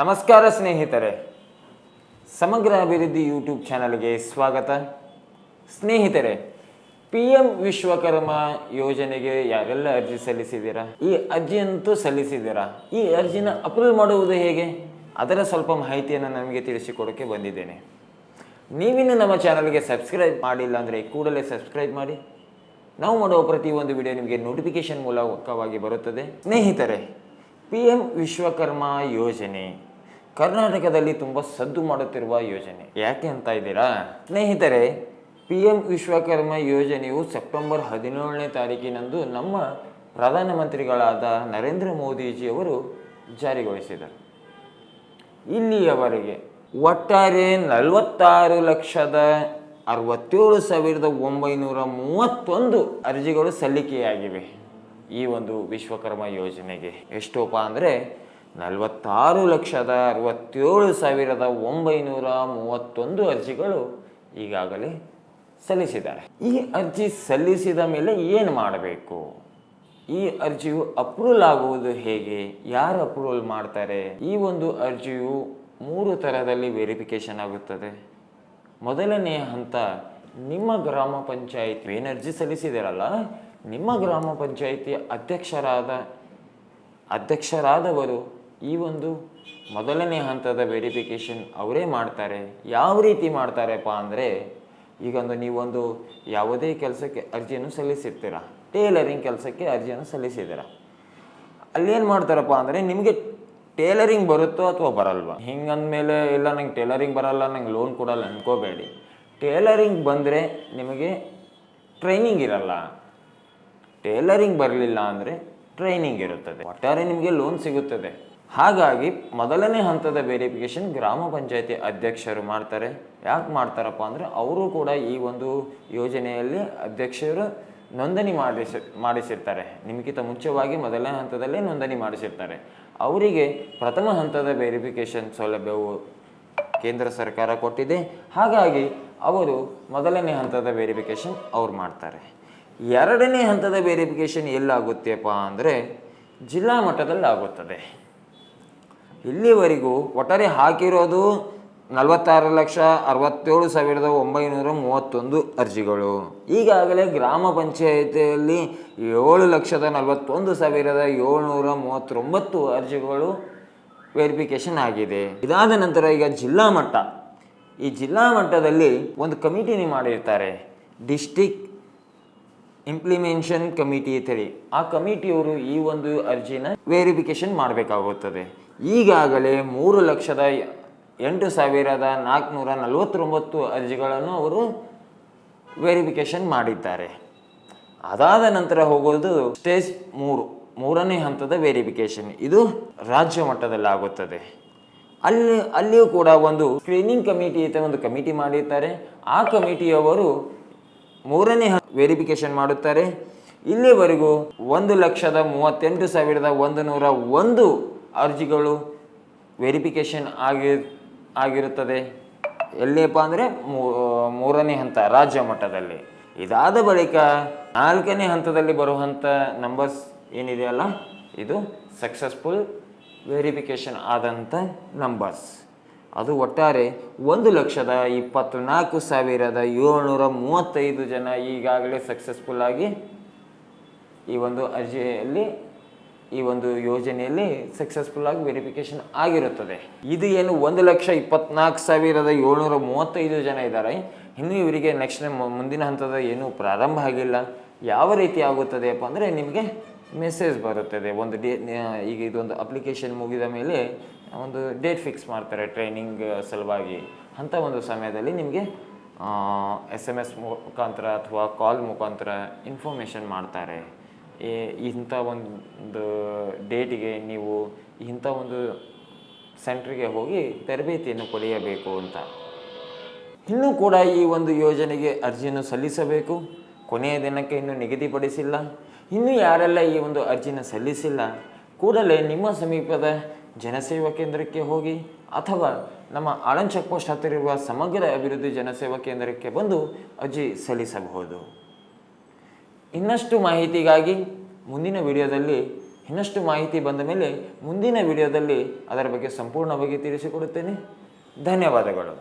ನಮಸ್ಕಾರ ಸ್ನೇಹಿತರೆ. ಸಮಗ್ರ ಅಭಿವೃದ್ಧಿ ಯೂಟ್ಯೂಬ್ ಚಾನಲ್ಗೆ ಸ್ವಾಗತ. ಸ್ನೇಹಿತರೆ ಪಿ ಎಂ ವಿಶ್ವಕರ್ಮ ಯೋಜನೆಗೆ ಯಾರೆಲ್ಲ ಅರ್ಜಿ ಸಲ್ಲಿಸಿದ್ದೀರಾ? ಈ ಅರ್ಜಿಯಂತೂ ಸಲ್ಲಿಸಿದ್ದೀರಾ? ಈ ಅರ್ಜಿನ ಅಪ್ರೂವ್ ಮಾಡುವುದು ಹೇಗೆ? ಅದರ ಸ್ವಲ್ಪ ಮಾಹಿತಿಯನ್ನು ನಮಗೆ ತಿಳಿಸಿಕೊಡೋಕ್ಕೆ ಬಂದಿದ್ದೇನೆ. ನೀವಿನ್ನು ನಮ್ಮ ಚಾನಲ್ಗೆ ಸಬ್ಸ್ಕ್ರೈಬ್ ಮಾಡಿಲ್ಲ ಅಂದರೆ ಕೂಡಲೇ ಸಬ್ಸ್ಕ್ರೈಬ್ ಮಾಡಿ. ನಾವು ಮಾಡುವ ಪ್ರತಿಯೊಂದು ವಿಡಿಯೋ ನಿಮಗೆ ನೋಟಿಫಿಕೇಶನ್ ಮೂಲಕವಾಗಿ ಬರುತ್ತದೆ. ಸ್ನೇಹಿತರೆ ಪಿ ಎಂ ವಿಶ್ವಕರ್ಮ ಯೋಜನೆ. ಕರ್ನಾಟಕದಲ್ಲಿ ತುಂಬ ಸದ್ದು ಮಾಡುತ್ತಿರುವ ಯೋಜನೆ. ಯಾಕೆ ಅಂತ ಇದ್ದೀರಾ? ಸ್ನೇಹಿತರೆ ಪಿ ಎಂ ವಿಶ್ವಕರ್ಮ ಯೋಜನೆಯು ಸೆಪ್ಟೆಂಬರ್ ಹದಿನೇಳನೇ ತಾರೀಕಿನಂದು ನಮ್ಮ ಪ್ರಧಾನಮಂತ್ರಿಗಳಾದ ನರೇಂದ್ರ ಮೋದಿಜಿಯವರು ಜಾರಿಗೊಳಿಸಿದರು. ಇಲ್ಲಿಯವರೆಗೆ ಒಟ್ಟಾರೆ ನಲವತ್ತಾರು ಲಕ್ಷದ ಅರವತ್ತೇಳು ಸಾವಿರದ ಒಂಬೈನೂರ ಮೂವತ್ತೊಂದು ಅರ್ಜಿಗಳು ಸಲ್ಲಿಕೆಯಾಗಿವೆ. ಈ ಒಂದು ವಿಶ್ವಕರ್ಮ ಯೋಜನೆಗೆ ಎಷ್ಟೋಪ ಅಂದರೆ ನಲವತ್ತಾರು ಲಕ್ಷದ ಅರವತ್ತೇಳು ಸಾವಿರದ ಒಂಬೈನೂರ ಮೂವತ್ತೊಂದು ಅರ್ಜಿಗಳು ಈಗಾಗಲೇ ಸಲ್ಲಿಸಿದ್ದಾರೆ. ಈ ಅರ್ಜಿ ಸಲ್ಲಿಸಿದ ಮೇಲೆ ಏನು ಮಾಡಬೇಕು? ಈ ಅರ್ಜಿಯು ಅಪ್ರೂವಲ್ ಆಗುವುದು ಹೇಗೆ? ಯಾರು ಅಪ್ರೂವಲ್ ಮಾಡ್ತಾರೆ? ಈ ಒಂದು ಅರ್ಜಿಯು ಮೂರು ಥರದಲ್ಲಿ ವೆರಿಫಿಕೇಶನ್ ಆಗುತ್ತದೆ. ಮೊದಲನೆಯ ಹಂತ, ನಿಮ್ಮ ಗ್ರಾಮ ಪಂಚಾಯತ್ ಏನು ಅರ್ಜಿ ಸಲ್ಲಿಸಿದಿರಲ್ಲ? ನಿಮ್ಮ ಗ್ರಾಮ ಪಂಚಾಯಿತಿ ಅಧ್ಯಕ್ಷರಾದ, ಅಧ್ಯಕ್ಷರಾದವರು ಈ ಒಂದು ಮೊದಲನೇ ಹಂತದ ವೆರಿಫಿಕೇಷನ್ ಅವರೇ ಮಾಡ್ತಾರೆ. ಯಾವ ರೀತಿ ಮಾಡ್ತಾರಪ್ಪ ಅಂದರೆ ಈಗೊಂದು ನೀವೊಂದು ಯಾವುದೇ ಕೆಲಸಕ್ಕೆ ಅರ್ಜಿಯನ್ನು ಸಲ್ಲಿಸಿರ್ತೀರ? ಟೇಲರಿಂಗ್ ಕೆಲಸಕ್ಕೆ ಅರ್ಜಿಯನ್ನು ಸಲ್ಲಿಸಿದ್ದೀರ? ಅಲ್ಲೇನು ಮಾಡ್ತಾರಪ್ಪ ಅಂದರೆ, ನಿಮಗೆ ಟೇಲರಿಂಗ್ ಬರುತ್ತೋ ಅಥವಾ ಬರಲ್ವಾ? ಹಿಂಗಂದಮೇಲೆ, ಇಲ್ಲ ನಂಗೆ ಟೇಲರಿಂಗ್ ಬರಲ್ಲ, ನಂಗೆ ಲೋನ್ ಕೊಡಲ್ಲ ಅನ್ಕೋಬೇಡಿ. ಟೇಲರಿಂಗ್ ಬಂದರೆ ನಿಮಗೆ ಟ್ರೈನಿಂಗ್ ಇರಲ್ಲ. ಟೇಲರಿಂಗ್ ಬರಲಿಲ್ಲ ಅಂದರೆ ಟ್ರೈನಿಂಗ್ ಇರುತ್ತದೆ. ಒಟ್ಟಾರೆ ನಿಮಗೆ ಲೋನ್ ಸಿಗುತ್ತದೆ. ಹಾಗಾಗಿ ಮೊದಲನೇ ಹಂತದ ವೆರಿಫಿಕೇಶನ್ ಗ್ರಾಮ ಪಂಚಾಯತಿ ಅಧ್ಯಕ್ಷರು ಮಾಡ್ತಾರೆ. ಯಾಕೆ ಮಾಡ್ತಾರಪ್ಪ ಅಂದರೆ ಅವರು ಕೂಡ ಈ ಒಂದು ಯೋಜನೆಯಲ್ಲಿ ಅಧ್ಯಕ್ಷರು ನೋಂದಣಿ ಮಾಡಿಸಿ, ಮಾಡಿಸಿರ್ತಾರೆ. ನಿಮಗಿಂತ ಮುಂಚೆವಾಗಿ ಮೊದಲನೇ ಹಂತದಲ್ಲೇ ನೋಂದಣಿ ಮಾಡಿಸಿರ್ತಾರೆ. ಅವರಿಗೆ ಪ್ರಥಮ ಹಂತದ ವೆರಿಫಿಕೇಶನ್ ಸೌಲಭ್ಯವು ಕೇಂದ್ರ ಸರ್ಕಾರ ಕೊಟ್ಟಿದೆ. ಹಾಗಾಗಿ ಅವರು ಮೊದಲನೇ ಹಂತದ ವೆರಿಫಿಕೇಶನ್ ಅವ್ರು ಮಾಡ್ತಾರೆ. ಎರಡನೇ ಹಂತದ ವೆರಿಫಿಕೇಷನ್ ಎಲ್ಲಾಗುತ್ತೆಪ್ಪ ಅಂದರೆ ಜಿಲ್ಲಾ ಮಟ್ಟದಲ್ಲಿ ಆಗುತ್ತದೆ ಇಲ್ಲಿವರೆಗೂ ಒಟ್ಟಾರೆ ಹಾಕಿರೋದು ನಲವತ್ತಾರು ಲಕ್ಷ ಅರವತ್ತೇಳು ಸಾವಿರದ ಒಂಬೈನೂರ ಮೂವತ್ತೊಂದು ಅರ್ಜಿಗಳು. ಈಗಾಗಲೇ ಗ್ರಾಮ ಪಂಚಾಯಿತಿಯಲ್ಲಿ ಏಳು ಲಕ್ಷದ ನಲವತ್ತೊಂದು ಸಾವಿರದ ಏಳ್ನೂರ ಮೂವತ್ತೊಂಬತ್ತು ಅರ್ಜಿಗಳು ವೆರಿಫಿಕೇಷನ್ ಆಗಿದೆ. ಇದಾದ ನಂತರ ಈಗ ಜಿಲ್ಲಾ ಮಟ್ಟ. ಈ ಜಿಲ್ಲಾ ಮಟ್ಟದಲ್ಲಿ ಒಂದು ಕಮಿಟಿನೇ ಮಾಡಿರ್ತಾರೆ. ಡಿಸ್ಟಿಕ್ ಇಂಪ್ಲಿಮೆಂಟೇಷನ್ ಕಮಿಟಿ ಅಂತೇಳಿ ಆ ಕಮಿಟಿಯವರು ಈ ಒಂದು ಅರ್ಜಿನ ವೆರಿಫಿಕೇಶನ್ ಮಾಡಬೇಕಾಗುತ್ತದೆ. ಈಗಾಗಲೇ ಮೂರು ಲಕ್ಷದ ಎಂಟು ಸಾವಿರದ ನಾಲ್ಕುನೂರ ನಲವತ್ತೊಂಬತ್ತು ಅರ್ಜಿಗಳನ್ನು ಅವರು ವೆರಿಫಿಕೇಶನ್ ಮಾಡಿದ್ದಾರೆ. ಅದಾದ ನಂತರ ಹೋಗೋದು ಸ್ಟೇಜ್ ಮೂರು, ಮೂರನೇ ಹಂತದ ವೆರಿಫಿಕೇಶನ್ ಇದು ರಾಜ್ಯ ಮಟ್ಟದಲ್ಲಿ ಆಗುತ್ತದೆ ಅಲ್ಲಿ, ಅಲ್ಲಿಯೂ ಕೂಡ ಒಂದು ಸ್ಕ್ರೀನಿಂಗ್ ಕಮಿಟಿ ಅಂತ ಒಂದು ಕಮಿಟಿ ಮಾಡಿರ್ತಾರೆ. ಆ ಕಮಿಟಿಯವರು ಮೂರನೇ ವೆರಿಫಿಕೇಶನ್ ಮಾಡುತ್ತಾರೆ. ಇಲ್ಲಿವರೆಗೂ ಒಂದು ಲಕ್ಷದ ಮೂವತ್ತೆಂಟು ಸಾವಿರದ ಒಂದು ನೂರ ಒಂದು ಅರ್ಜಿಗಳು ವೆರಿಫಿಕೇಶನ್ ಆಗಿ, ಆಗಿರುತ್ತದೆ. ಎಲ್ಲಿಯಪ್ಪ ಅಂದರೆ ಮೂರನೇ ಹಂತ ರಾಜ್ಯ ಮಟ್ಟದಲ್ಲಿ. ಇದಾದ ಬಳಿಕ ನಾಲ್ಕನೇ ಹಂತದಲ್ಲಿ ಬರುವಂಥ ನಂಬರ್ಸ್ ಏನಿದೆಯಲ್ಲ? ಇದು ಸಕ್ಸಸ್ಫುಲ್ ವೆರಿಫಿಕೇಶನ್ ಆದಂಥ ನಂಬರ್ಸ್ ಅದು ಒಟ್ಟಾರೆ ಒಂದು ಲಕ್ಷದ ಇಪ್ಪತ್ತ್ನಾಲ್ಕು ಸಾವಿರದ ಏಳ್ನೂರ ಮೂವತ್ತೈದು ಜನ ಈಗಾಗಲೇ ಸಕ್ಸಸ್ಫುಲ್ ಆಗಿ ಈ ಒಂದು ಅರ್ಜಿಯಲ್ಲಿ, ಈ ಒಂದು ಯೋಜನೆಯಲ್ಲಿ ಸಕ್ಸಸ್ಫುಲ್ ಆಗಿ ವೆರಿಫಿಕೇಶನ್ ಆಗಿರುತ್ತದೆ. ಇದು ಏನು ಒಂದು ಲಕ್ಷ ಇಪ್ಪತ್ನಾಲ್ಕು ಸಾವಿರದ ಏಳ್ನೂರ ಮೂವತ್ತೈದು ಜನ ಇದ್ದಾರೆ. ಇನ್ನು ಇವರಿಗೆ ನೆಕ್ಸ್ಟ್ ಮುಂದಿನ ಹಂತದ ಏನೂ ಪ್ರಾರಂಭ ಆಗಿಲ್ಲ. ಯಾವ ರೀತಿ ಆಗುತ್ತದೆಯಪ್ಪ ಅಂದರೆ ನಿಮಗೆ ಮೆಸೇಜ್ ಬರುತ್ತದೆ. ಒಂದು ಡೇ ಈಗ ಇದೊಂದು ಅಪ್ಲಿಕೇಶನ್ ಮುಗಿದ ಮೇಲೆ ಒಂದು ಡೇಟ್ ಫಿಕ್ಸ್ ಮಾಡ್ತಾರೆ ಟ್ರೈನಿಂಗ್ ಸಲುವಾಗಿ. ಅಂಥ ಒಂದು ಸಮಯದಲ್ಲಿ ನಿಮಗೆ ಎಸ್ ಎಂ ಎಸ್ ಮುಖಾಂತರ ಅಥವಾ ಕಾಲ್ ಮುಖಾಂತರ ಇನ್ಫಾರ್ಮೇಷನ್ ಮಾಡ್ತಾರೆ. ಇಂಥ ಒಂದು ಡೇಟಿಗೆ ನೀವು ಇಂಥ ಒಂದು ಸೆಂಟ್ರಿಗೆ ಹೋಗಿ ತರಬೇತಿಯನ್ನು ಪಡೆಯಬೇಕು ಅಂತ. ಇನ್ನೂ ಕೂಡ ಈ ಒಂದು ಯೋಜನೆಗೆ ಅರ್ಜಿಯನ್ನು ಸಲ್ಲಿಸಬೇಕು. ಕೊನೆಯ ದಿನಕ್ಕೆ ಇನ್ನೂ ನಿಗದಿಪಡಿಸಿಲ್ಲ. ಇನ್ನೂ ಯಾರೆಲ್ಲ ಈ ಒಂದು ಅರ್ಜಿನ ಸಲ್ಲಿಸಿಲ್ಲ, ಕೂಡಲೇ ನಿಮ್ಮ ಸಮೀಪದ ಜನಸೇವಾ ಕೇಂದ್ರಕ್ಕೆ ಹೋಗಿ ಅಥವಾ ನಮ್ಮ ಆಳನ್ ಚೆಕ್ ಪೋಸ್ಟ್ ಹತ್ತಿರುವ ಸಮಗ್ರ ಅಭಿವೃದ್ಧಿ ಜನಸೇವಾ ಕೇಂದ್ರಕ್ಕೆ ಬಂದು ಅರ್ಜಿ ಸಲ್ಲಿಸಬಹುದು. ಇನ್ನಷ್ಟು ಮಾಹಿತಿಗಾಗಿ ಮುಂದಿನ ವಿಡಿಯೋದಲ್ಲಿ, ಇನ್ನಷ್ಟು ಮಾಹಿತಿ ಬಂದ ಮೇಲೆ ಮುಂದಿನ ವಿಡಿಯೋದಲ್ಲಿ ಅದರ ಬಗ್ಗೆ ಸಂಪೂರ್ಣವಾಗಿ ತಿಳಿಸಿಕೊಡುತ್ತೇನೆ. ಧನ್ಯವಾದಗಳು.